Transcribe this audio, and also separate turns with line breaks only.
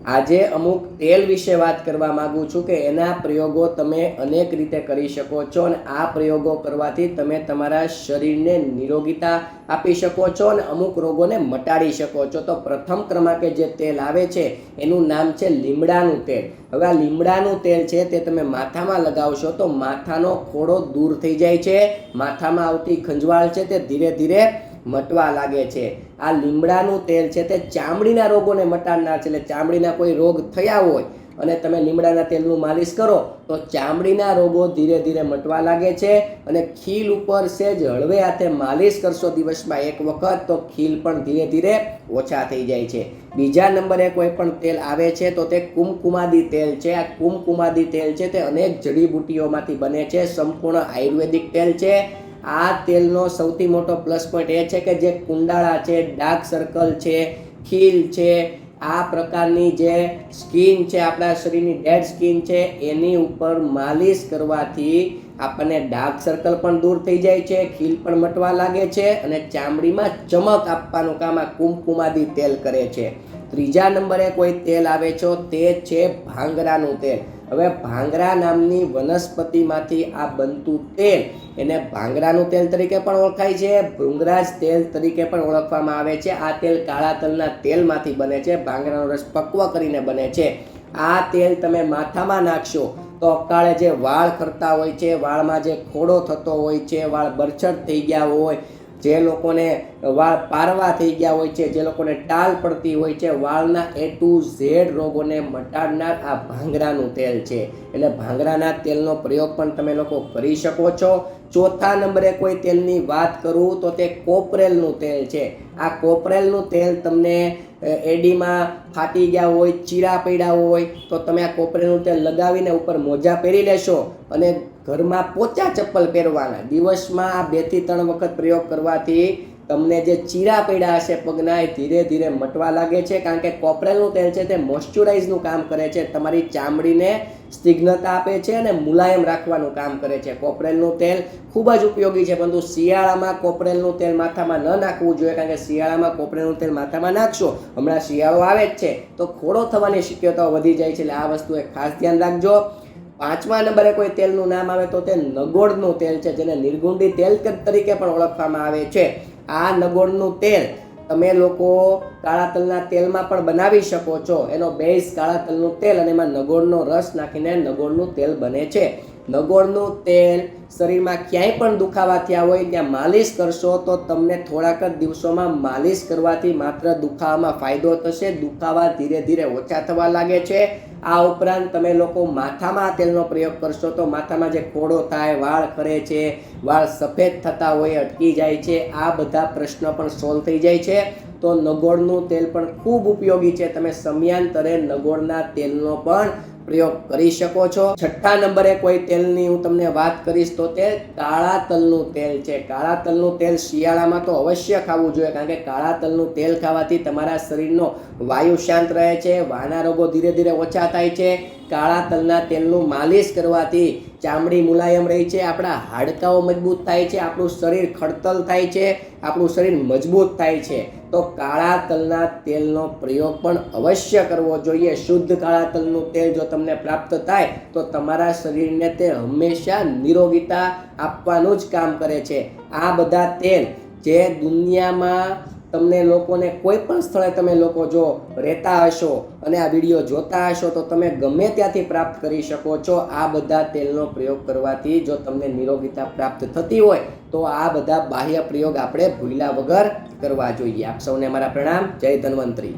આજે અમુક તેલ વિશે વાત કરવા માંગુ છું કે એના પ્રયોગો તમે અનેક રીતે કરી શકો છો અને આ પ્રયોગો કરવાથી તમે તમારા શરીરને નિરોગીતા આપી શકો છો અને અમુક રોગોને મટાડી શકો છો. તો પ્રથમ ક્રમાંકે જે તેલ આવે છે, એનું નામ છે લીમડાનું તેલ. હવે આ લીમડાનું તેલ છે તે તમે માથામાં લગાવશો તો માથાનો ખોડો દૂર થઈ જાય છે, માથામાં આવતી ખંજવાળ છે તે ધીરે ધીરે મટવા લાગે છે. આ લીમડાનું તેલ છે તે ચામડીના રોગોને મટાડનાર છે. એટલે ચામડીના કોઈ રોગ થયા હોય અને તમે લીમડાના તેલનું માલિશ કરો, તો ચામડીના રોગો ધીરે ધીરે મટવા લાગે છે અને ખીલ ઉપર સેજ હળવે હાથે માલિશ કરશો દિવસમાં એક વખત, તો ખીલ પણ ધીરે ધીરે ઓછા થઈ જાય છે. બીજા નંબરે કોઈ પણ તેલ આવે છે, તો તે કુમકુમાદી તેલ છે. આ કુમકુમાદી તેલ છે તે અનેક જડીબુટ્ટીઓમાંથી બને છે. સંપૂર્ણ આયુર્વેદિક તેલ છે. આ તેલનો સૌથી મોટો પ્લસ પોઈન્ટ એ છે કે જે કુંડાળા છે ડાર્ક સર્કલ છે, ખીલ છે, આ પ્રકારની જે સ્કિન છે, આપણા શરીરની ડેડ સ્કિન છે, એની ઉપર માલિશ કરવાથી આપણને ડાર્ક સર્કલ પણ દૂર થઈ જાય છે, ખીલ પણ મટવા લાગે છે અને ચામડીમાં ચમક આપવાનું કામ આ કુમકુમાદી તેલ કરે છે. ત્રીજા નંબરે કોઈ તેલ આવે છે, તે છે ભાંગરાનું તેલ. હવે ભાંગરા નામની વનસ્પતિમાંથી આ બનતું તેલ એને ભાંગરાનું તેલ તરીકે પણ ઓળખાય છે, ભૃંગરાજ તેલ તરીકે પણ ઓળખવામાં આવે છે. આ તેલ કાળા તલના તેલમાંથી બને છે, ભાંગરાનો રસ પક્વ કરીને બને છે. આ તેલ તમે માથામાં નાખશો તો અકાળે જે વાળ ખરતા હોય છે, વાળમાં જે ખોડો થતો હોય છે, વાળ બરછટ થઈ ગયા હોય જે લોકોને વાળ પારવા થઈ ગયા હોય છે, જે લોકોને ટાલ પડતી હોય છે, વાળના એ ટુ ઝેડ રોગોને મટાડનાર આ ભાંગરાનું તેલ છે. એટલે ભાંગરાના તેલનો પ્રયોગ પણ તમે લોકો કરી શકો છો. ચોથા નંબરે કોઈ તેલની વાત કરું તો તે કોપરેલનું તેલ છે. આ કોપરેલનું તેલ તમને એડીમાં ફાટી ગયા હોય, ચીરા પડ્યા હોય, તો તમે આ કોપરેલનું તેલ લગાવીને ઉપર મોજા પહેરી લેશો અને ઘરમાં પોચા ચપ્પલ પહેરવાના. દિવસમાં આ બેથી ત્રણ વખત પ્રયોગ કરવાથી તમને જે ચીરા પડ્યા હશે પગના, એ ધીરે ધીરે મટવા લાગે છે, કારણ કે કોપરેલનું તેલ છે તે મોઇશ્ચરાઇઝનું કામ કરે છે. તમારી ચામડીને સ્નિગ્ધતા આપે છે અને મુલાયમ રાખવાનું કામ કરે છે. કોપરેલનું તેલ ખૂબ જ ઉપયોગી છે, પરંતુ શિયાળામાં કોપરેલનું તેલ માથામાં ન નાખવું જોઈએ, કારણ કે શિયાળામાં કોપરેલનું તેલ માથામાં નાખશો, હમણાં શિયાળો આવે જ છે, તો ખોડો થવાની શક્યતાઓ વધી જાય છે. એટલે આ વસ્તુ એ ખાસ ધ્યાન રાખજો. પાંચમા નંબરે કોઈ તેલનું નામ આવે તો તે નગોળનું તેલ છે, જેને નિર્ગુંડી તેલ તરીકે પણ ઓળખવામાં આવે છે. આ નગોળનું તેલ તમે લોકો કાળા તલના તેલમાં પણ બનાવી શકો છો. એનો બેઝ કાળા તલનું તેલ અને એમાં નગોળનો રસ નાખીને નગોળનું તેલ બને છે. નગોળનું તેલ શરીરમાં ક્યાંય પણ દુખાવા થયા હોય, ત્યાં માલિશ કરશો તો તમને થોડાક જ દિવસોમાં માલિશ કરવાથી માત્ર દુખાવામાં ફાયદો થશે. દુખાવા ધીરે ધીરે ઓછા થવા લાગે છે. આ ઉપરાંત તમે લોકો માથામાં આ તેલનો પ્રયોગ કરશો તો માથામાં જે ખોડો થાય, વાળ ખરે છે, વાળ સફેદ થતા હોય, અટકી જાય છે, આ બધા પ્રશ્નો પણ સોલ્વ થઈ જાય છે. તો નગોળનું તેલ પણ ખૂબ ઉપયોગી છે. તમે સમયાંતરે નગોળના તેલનો પણ પ્રયોગ કરી શકો છો. છઠ્ઠા નંબરે કોઈ તેલની હું તમને વાત કરીશ તો તે કાળા તલનું તેલ છે. કાળા તલનું તેલ શિયાળામાં તો અવશ્ય ખાવું જોઈએ કારણ કે કાળા તલનું તેલ ખાવાથી તમારા શરીરનો વાયુ શાંત રહે છે વાના રોગો ધીરે ધીરે ઓછા થાય છે. કાળા તલના તેલનું માલિશ કરવાથી ચામડી મુલાયમ રહી છે, આપણા હાડકાઓ મજબૂત થાય છે, આપણું શરીર ખડતલ થાય છે, આપણું શરીર મજબૂત થાય છે. તો કાળા તલના તેલનો પ્રયોગ પણ અવશ્ય કરવો જોઈએ. શુદ્ધ કાળા તલનું તેલ જો તમને પ્રાપ્ત થાય, તો તમારા શરીરને તે હંમેશા નિરોગીતા આપવાનું જ કામ કરે છે. આ બધા તેલ જે દુનિયામાં તમને લોકોને કોઈ પણ સ્થળે તમે લોકો જો રહેતા હશો અને આ વીડિયો જોતા હશો, તો તમે ગમે ત્યાંથી પ્રાપ્ત કરી શકો છો. આ બધા તેલનો પ્રયોગ કરવાથી જો તમને નિરોગીતા પ્રાપ્ત થતી હોય, તો આ બધા બાહ્ય પ્રયોગ આપણે ભૂલ્યા વગર કરવા જોઈએ. આપ સૌને મારા પ્રણામ. જય ધન્વંતરી.